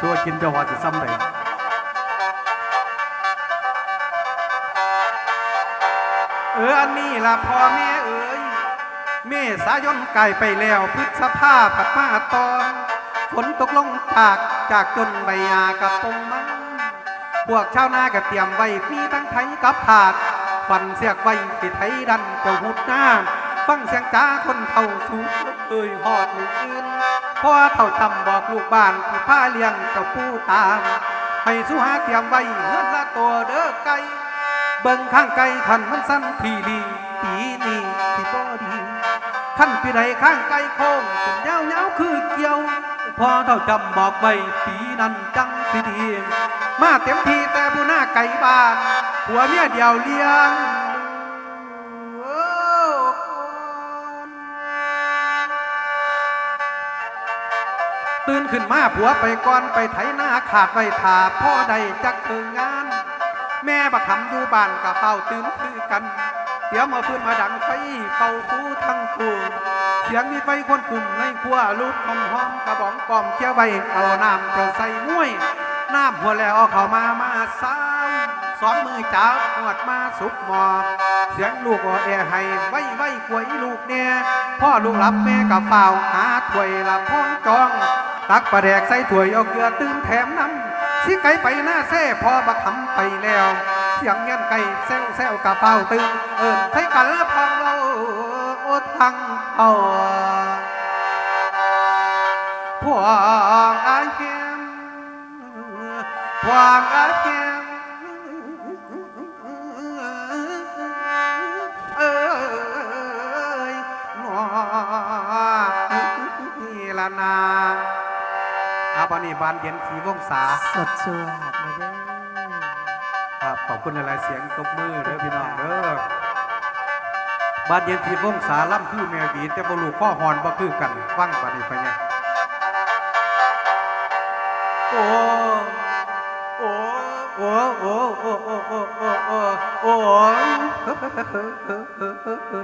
ตัวกินเจะว่าจะซ้ำใดเอออันนี้ล่ะพ่อแม่เอ๋ยเมษายนไก่ไปแล้วพฤษภาผัดมาตอนฝนตกลงจากจากจนใบยากับปงมันพวกชาวนาก็เตรียมไว้มีทั้งไทยกับผาดฟันเสียกไว้ที่ไทยดันเจ้าหุดหน้าฟังเสียงจ้าคนเท่าสูงเอ่ยหอดลูกอื่น พ่อเท่าจำบอกลูกบ้านที่ผ้าเลี้ยงเจ้าผู้ตามให้สู้หาเตรียมไว้เฮือนละตัวเด้อไก่เบิ่งข้างไก่ขันมันสั้นทีดีปีนี้ที่บ่ดีขั้นปีใดข้างไก่โค้งจนยาวยาวคือเกี่ยวพอเท่าจำบอกไว้ปีนั้นจังสิดีมาเต็มทีแต่ผู้หน้าไก่บ้านผัวเมียเดียวเลี้ยง ตื่นขึ้นมาผัวไปก่อนไปไถนาขาดไว้ถาพ่อใดจักถึงงาน แม่บักคำอยู่บ้านกับเฝ้าตื่นคือกัน เดี๋ยวมาพื้นมาดังไฟเป่าทูทั้งคูเสียงมีไฟคนกลุ่มในครัวลูกหอมหอมกระบองกอมเคี้ยวไว้เอาน้ำเจ้าใส่มุ้ยน้ำหัวแล้วเข้ามามาซ้ำสองมือจับหวดมาสุกหมอเสียงลูกอ่อแอให้ไว้ไว้กวยลูกเนี่ยพ่อลูกหลับแม่กับเฝ้าหาถ้วยละพ้องจอง ตักปลาแดกใส่ถั่วยเอาเกลือตื้มแถมน้ำสิไก่ไปหน้าแซ่พอบักคำไปแล้วเสียงเงี้ยไก่แซวแซวกะเป้าตื้นเอินใช้กันละพองเราทังเอาพวงอาเขียมพวงอ นนี้บานเย็นสีวงศาสดสวดมาเด้อครับขอบคุณหลายๆเสียงตบมือเด้อพี่น้องเด้อบ้านเย็นทีวงสาล่ำคือแมวบีแต่บ่รู้ข้อหอนบ่คือกันฟังบัดนี้ไปเนี่ยโอ้โอ้โอ้โอ้โอ้โอ้โอ้โอ้โอ้โอ้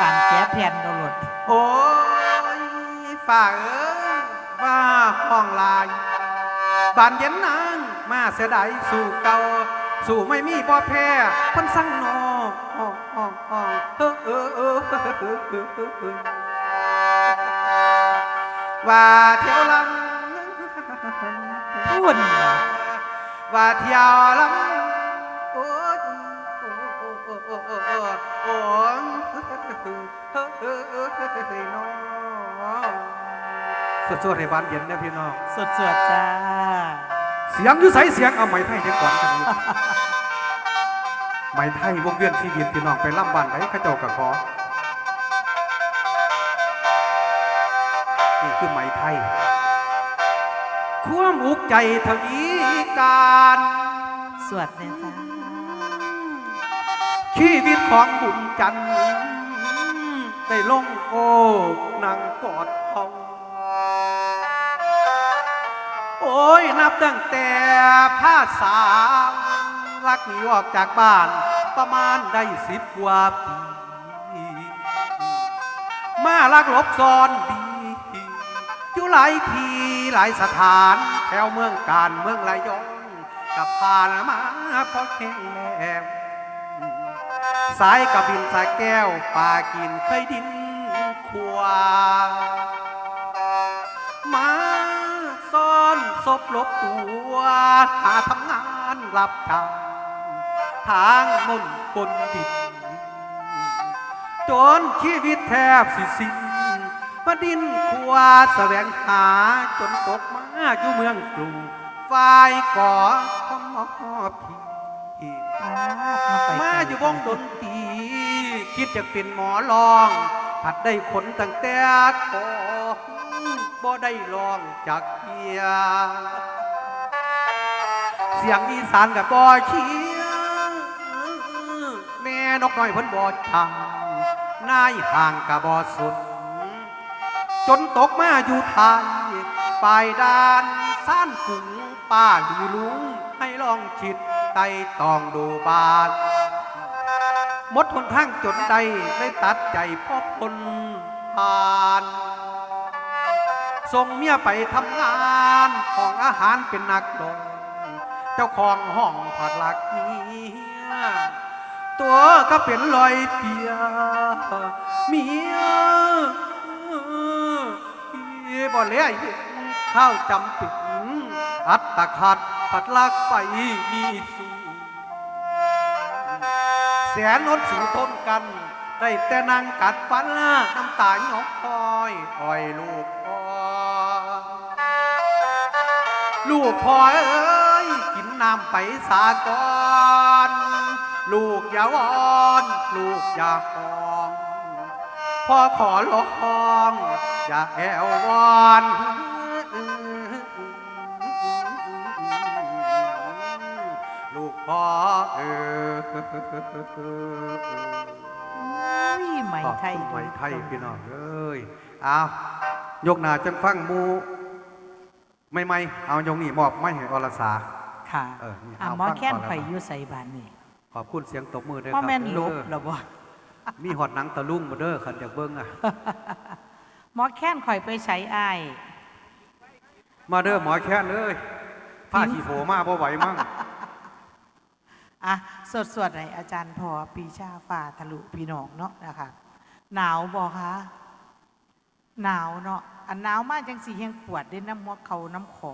ปานแก้แผ่นกระหลดโอ้ยฝ่าเอ้ย ฝ่าห้องลายบานเย็นนางมาเสียดายสู่เก่าสู่ไม่มีบ่อแพ้คนสั่งนออ้ออ้ออ้อเออเออเออเออเออเออเออว่าเที่ยวลำพูดน่ะว่าเที่ยวลำโอ้ยโอ้โอ้โอ้โอ้โอ้โอ้โอ้เออเออเออเออเอ อน้องสวดๆให้บ้านเย็นนะพี่น้องสดสวดจ้า เสียงอยู่ใสเสียงเอาไม้ไทยเด็กก่อนกันลูกไม้ไทยวงเวียนชีวิตพี่น้องไปล่ำบ้านไหนข้าเจ้ากับขอนี่คือไม้ไทยความอุกใจทวีการสวดเนี่ยจ้าชีวิตของบุญจันทร์ได้ลงโอ้นางกอดเขาโอ้ ยนับตั้งแต่ผ้าสาวลักหนีออกจากบ้าน ประมาณได้สิบกว่าปีมาลักหลบซ่อนดีอยู่หลายทีหลายสถานแถวเมืองการเมืองระยองกับผ่านมาพอแข็งแรงสายกระบินสายแก้วป่ากินเคยดินขวามา ศพลบตัวหาทำงานรับจ้างทางมนบนดินจนชีวิตแทบสิสิ้นมาดินขวาแสวงหาจนตกมาอยู่เมืองกรุงฝ่ายก่อขมอพีมาอยู่วงดนตรีคิดจะเป็นหมอลอง ผัดได้ขนตั้งแต่ก่อน บ่ได้ลองจากเพียเสียงอีสานกับบ่เชียงแม่นกน้อยเพิ่นบ่ชังนายห่างกับบ่สุนจนตกมาอยู่ไทยปลายดานซ่านกุงป้าดีลุงให้ลองชิดไต่ตองดูบานมดทนทางจนใดได้ตัดใจพ่อพลผ่าน ส่งเมียไปทำงานห้องอาหารเป็นนักดองเจ้าของห้องผัดหลักเมียตัวก็เป็นรอยเปียเมียอีบ่เลี้ยข้าวจำปิดอัตตะขัดผัดลักไปมีสูแสนอดสูทนกัน ได้แต่นางกัดฟันน้ำตาหยอกคอยอ่อยลูก ลูกพ่อเอ้ยกินน้ำไปสาก่อนลูกอย่าวอนลูกอย่าหองพ่อขอร้องอย่าแอววอนลูกพ่อเอออุ้ยไหมไทยไหมไทยพี่น้องเอ้ยเอายกหน้าจังฟังหมู ไม่ไม่เอายงนี่มอบไม่ให้อรสา ค่ะเออนี่อะเอาหมอฟังแค้นก่อนแล้วข่อยอยู่ใส่บานนี่ขอบคุณเสียงตบมือด้วยคพ่อรับแม่นลบเด้อหรอบ่มีหอดหนังตะลุงมาเด้อขันจากเบิ้งอะ หมอแค้นข่อยไปใช้อ้าย มาเด้อหมอแค้นเอ้ยผ้าขี่โผมาบ่ไหวมั่ง อะสดสวดๆให้อาจารย์พอปีชาฝ่าทะลุพี่น้องเนาะนะคะหนาวบ่คะ หนาวเนาะอันหนาวมากจังสีแหงปวดด้น้ำมัวเขาน้ำขอ